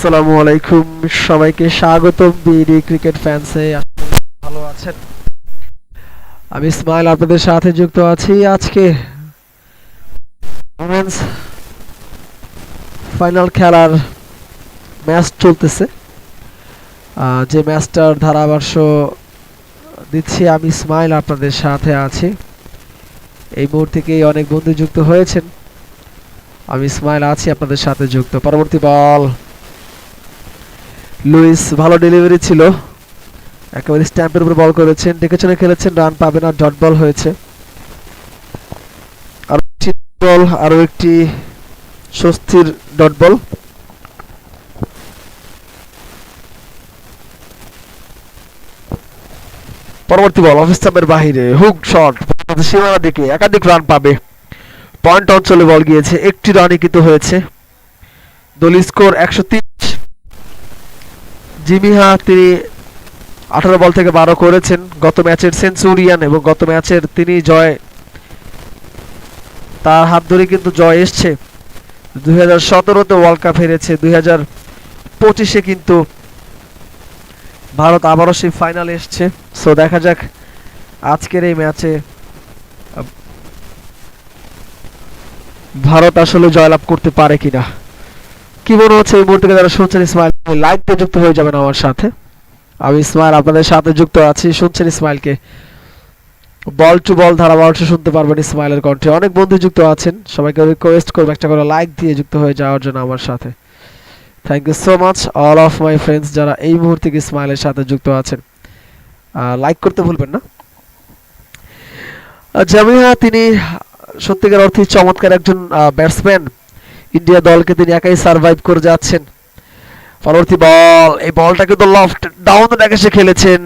আসসালামু আলাইকুম। সবাইকে স্বাগতম বিডি ক্রিকেট ফ্যান্সে। ভালো আছেন? আমি ইসমাইল, আপনাদের সাথে যুক্ত আছি আজকে ফাইনাল খেলার ম্যাচ চলতেছে। যে ম্যাচটার ধারাভাষ্য দিচ্ছি আমি ইসমাইল, আপনাদের সাথে আছি। এই মুহূর্তেই অনেক বন্ধু যুক্ত হয়েছেন। আমি ইসমাইল আছি, আপনাদের সাথে যুক্ত। পরবর্তী বল লুইস, ভালো ডেলিভারি ছিল। একেবারে স্ট্যাম্পের উপর বল করেছেন। ডেকেচনে খেলেছেন রান পাবে না ডট বল হয়েছে। আরও একটি বল আরও একটি স্বস্তির ডট বল পরবর্তী বল বাহিরে। হুক শট সীমানার দিকে একাধিক রান পাবে। পয়েন্ট অঞ্চলে বল গিয়েছে। একটি রানই কিন্তু হয়েছে। দলীয় স্কোর একশো তিরিশ জিমিহা তিনি আঠারো বল থেকে বারো করেছেন। গত ম্যাচের সেঞ্চুরিয়ান এবং গত ম্যাচের তিনি জয় তার হাত ধরে কিন্তু জয় এসছে। দুই হাজার সতেরোতে ওয়ার্ল্ড কাপ হেরেছে। দুই হাজার পঁচিশে কিন্তু ভারত আবারও সেই ফাইনালে এসছে। সো দেখা যাক আজকের এই ম্যাচে, ভারত আসলে জয়লাভ করতে পারে কিনা। কি মনে হচ্ছে এই মুহূর্তে? যারা শুনছেন ইসমাইল লাইভতে যুক্ত হয়ে যাবেন আমার সাথে। আমি ইসমাইল আপনাদের সাথে যুক্ত আছি। শুনছেন ইসমাইলকে? বল টু বল ধারাভাষ্য শুনতে পারবেন ইসমাইলের কণ্ঠে। অনেক বন্ধু যুক্ত আছেন। সবাইকে রিকোয়েস্ট করব একটা করে লাইক দিয়ে যুক্ত হয়ে যাওয়ার জন্য আমার সাথে। Thank you so much all of my friends যারা এই মুহূর্তে ইসমাইলের সাথে যুক্ত আছেন। লাইক করতে ভুলবেন না। জামিয়া তিনি সত্যিকার অর্থে চমৎকার একজন ব্যাটসম্যান ইন্ডিয়া দলকে তিনি একাই সার্ভাইভ করে যাচ্ছেন। পরবর্তী বল, এই বলটা কিন্তু লফট ডাউন এসে খেলেছেন।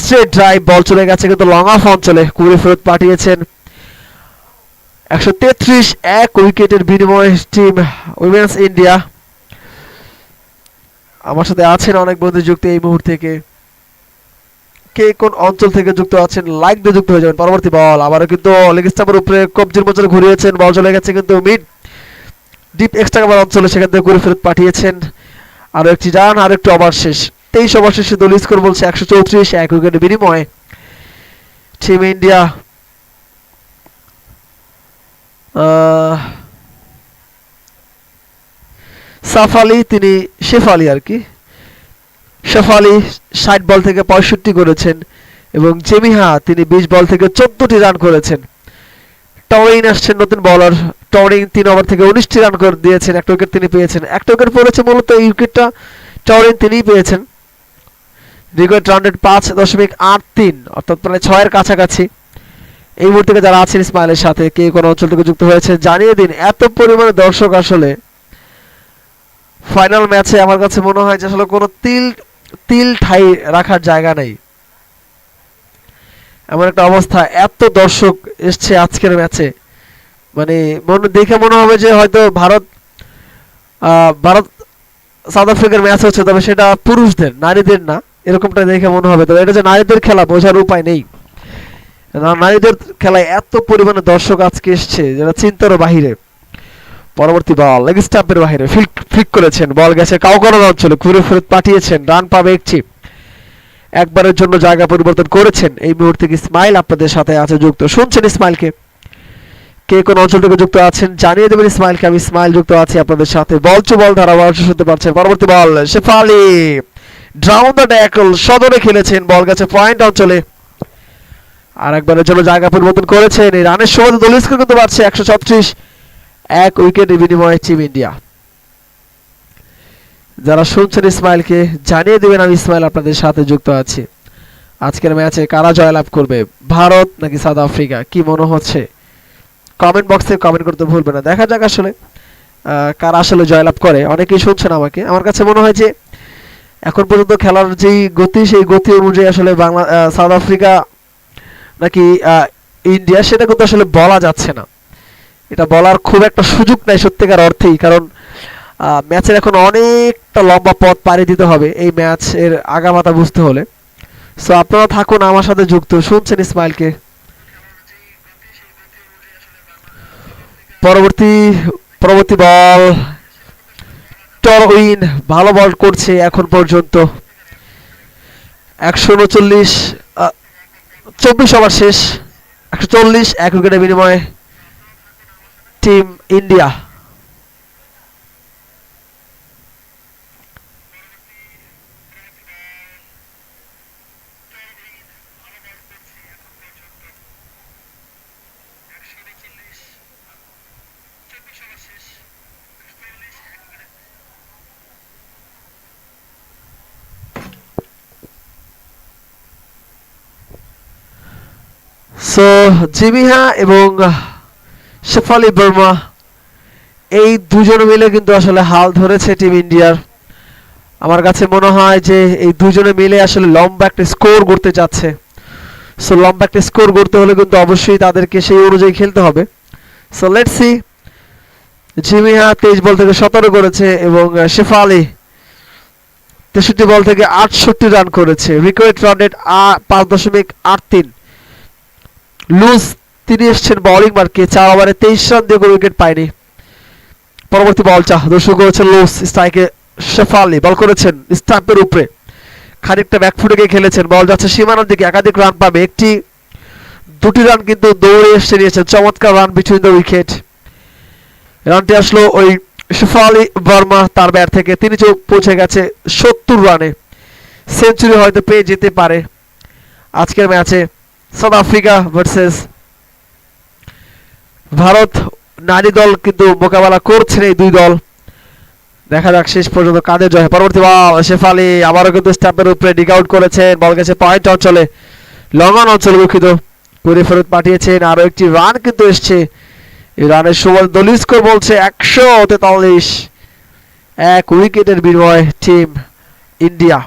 স্ট্রেট ড্রাইভ বল চলে গেছে, কিন্তু লং অফ অঞ্চলে কুড়ি ফেরত পাঠিয়েছেন। একশো তেত্রিশ, এক উইকেটের বিনিময়ে টিম উইমেন্স ইন্ডিয়া আমার সাথে আছেন অনেক বন্ধু যুক্ত এই মুহূর্তে থেকে কে কোন অঞ্চল থেকে যুক্ত আছেন লাইক দিয়ে যুক্ত হয়ে যাবেন। পরবর্তী বল, আবারও কিন্তু লেগ স্টাম্পের উপরে কবজির মধ্যে ঘুরিয়েছেন, বল চলে গেছে কিন্তু মিড ডিপ এক্সট্রা কাভার অঞ্চলে সেখান থেকে ঘুরে ফেরত পাঠিয়েছেন। আরও একটি রান, আর একটু ওভার শেষ। তেইশ ওভার শেষে দল স্কোর বলছে একশো চৌত্রিশ, এক উইকেটের বিনিময়ে। টিম ইন্ডিয়া সাফ আলী, তিনি শেফ আলী আর কি। শেফ আলী ষাট বল থেকে পঁয়ষট্টি করেছেন এবং জেমিহা, তিনি বিশ বল থেকে চোদ্দটি রান করেছেন। টরিং আসছেন নতুন বলার টরিং তিন ওভার থেকে উনিশটি রান করে দিয়েছেন, একটা উইকেট তিনি পেয়েছেন। একটা উইকেট পড়েছে মূলত এই উইকেটটা টরিং তিনিই পেয়েছেন। রিকোয়েট রাউন্ডেড পাঁচ দশমিক আট তিন, অর্থাৎ প্রায় ছয়ের কাছাকাছি। এই মুহূর্তে যারা আছেন ইসমাইলের সাথে, কে কোন থেকে যুক্ত হয়েছে, জানিয়ে দিন এত পরিমাণে দর্শক আসলে ফাইনাল ম্যাচে আমার কাছে মনে হয় যে আসলে কোনো তিল তিল ঠাই রাখার জায়গা নেই। এমন একটা অবস্থা, এত দর্শক এসছে আজকের ম্যাচে মানে মনে দেখে মনে হবে যে হয়তো ভারত ভারত সাউথ আফ্রিকার ম্যাচ হচ্ছে, তবে সেটা পুরুষদের, নারীদের না। এরকমটা দেখে মনে হবে। তবে এটা যে নারীদের খেলা, বোঝার উপায় নেই। নারীদের খেলায় এত পরিমাণে দর্শক আজকে এসছে যেটা চিন্তারও বাহিরে। পরবর্তী বল লেগ স্টাম্পের বাহিরে ফিল্ক ফ্লিক করেছেন বল গেছে কাউকরার অঞ্চলে ঘুরে ফেরত পাঠিয়েছেন রান পাবে একটি। একবারের জন্য জায়গা পরিবর্তন করেছেন। এই মুহূর্তে কি স্মাইল আপনাদের সাথে আছে যুক্ত। শুনছেন ইসমাইলকে কে কোন অঞ্চল থেকে যুক্ত আছেন জানিয়ে দেবেন ইসমাইলকে আমি ইসমাইল যুক্ত আছি আপনাদের সাথে। বল টু বল ধারাভাষ্য শুনতে পারছেন পরবর্তী বল, শেফালি। ড্রাউন দ্য ড্যাকল সদরে খেলেছেন বল গেছে পয়েন্ট অঞ্চলে। আর একবারের জন্য জায়গা পরিবর্তন করেছেন এই রানের সময় দলীয় স্কোর কিন্তু পারছে একশো ছত্রিশ। এক উইকেটের বিনিময়ে টিম ইন্ডিয়া। যারা শুনছেন ইসমাইলকে জানিয়ে দেবেন আমি ইসমাইল আপনাদের সাথে যুক্ত আছি। আজকের ম্যাচে কারা জয়লাভ করবে? ভারত নাকি সাউথ আফ্রিকা? কি মনে হচ্ছে? কমেন্ট বক্সে কমেন্ট করতে ভুলবে না। দেখা যাক আসলে কারা আসলে জয়লাভ করে। অনেকেই শুনছেন আমাকে। আমার কাছে মনে হয় যে, এখন পর্যন্ত খেলার যেই গতি, সেই গতি অনুযায়ী আসলে বাংলা সাউথ আফ্রিকা নাকি ইন্ডিয়া সেটা কিন্তু আসলে বলা যাচ্ছে না। এটা বলার খুব একটা সুযোগ নাই সত্যিকার অর্থেই। কারণ ম্যাচের এখন অনেকটা লম্বা পথ পাড়ি দিতে হবে এই ম্যাচের আগামাতা বুঝতে হলে। সো আপনারা থাকুন আমার সাথে যুক্ত। শুনছেন ইসমাইলকে পরবর্তী পরবর্তী বল উইন ভালো বল করছে এখন পর্যন্ত। একশো উনচল্লিশ চব্বিশ ওভার শেষ, একশো চল্লিশ, এক উইকেটের বিনিময়ে টিম ইন্ডিয়া সো জিমিহা এবং শেফালি বর্মা, এই দুজন মিলে কিন্তু আসলে হাল ধরেছে টিম ইন্ডিয়ার। আমার কাছে মনে হয় যে এই দুজনে মিলে আসলে লম্বা একটা স্কোর করতে যাচ্ছে সো লম্বা একটা স্কোর করতে হলে কিন্তু অবশ্যই তাদেরকে সেই অনুযায়ী খেলতে হবে। সো লেটস সি জিমিহা তেইশ বল থেকে সতেরো করেছে এবং শেফালি তেষট্টি বল থেকে আটষট্টি রান করেছে। রিকোয়েট রান রেট পাঁচ দশমিক আট তিন। লুজ তিনি এসছেন বোলিং মার্কে চার ওভারে তেইশ রান দিয়ে উইকেট পায়নি। পরবর্তী বল চা দর্শক করেছেন লুজ স্ট্রাইকে শেফালি বল করেছেন স্টাম্পের উপরে। খানিকটা ব্যাকফুটে গিয়ে খেলেছেন বল যাচ্ছে সীমানার দিকে, একাধিক রান পাবে। একটি, দুটি রান কিন্তু দৌড়ে এসে নিয়েছেন, চমৎকার রান বিটুইন দ্য উইকেট রানটি আসলো ওই শেফালি বর্মা, তার ব্যাট থেকে। তিনি চোখ পৌঁছে গেছে সত্তর রানে সেঞ্চুরি হয়তো পেয়ে যেতে পারে। আজকের ম্যাচে সাউথ আফ্রিকা ভার্সেস ভারত, নারী দল কিন্তু মোকাবেলা করছেন এই দুই দল। দেখা যাক শেষ পর্যন্ত কাদের জয়। পরবর্তী বল শেফালি আবারও কিন্তু স্টাম্পের উপরে ডিগ আউট করেছেন। বল গেছে পয়েন্ট অঞ্চলে। লং অন অঞ্চলে দুঃখিত। করে ফেরত পাঠিয়েছেন। আরও একটি রান কিন্তু এসছে। এই রানের সময় দলীয় স্কোর বলছে একশো তেতাল্লিশ। এক উইকেটের বিনিময়ে টিম ইন্ডিয়া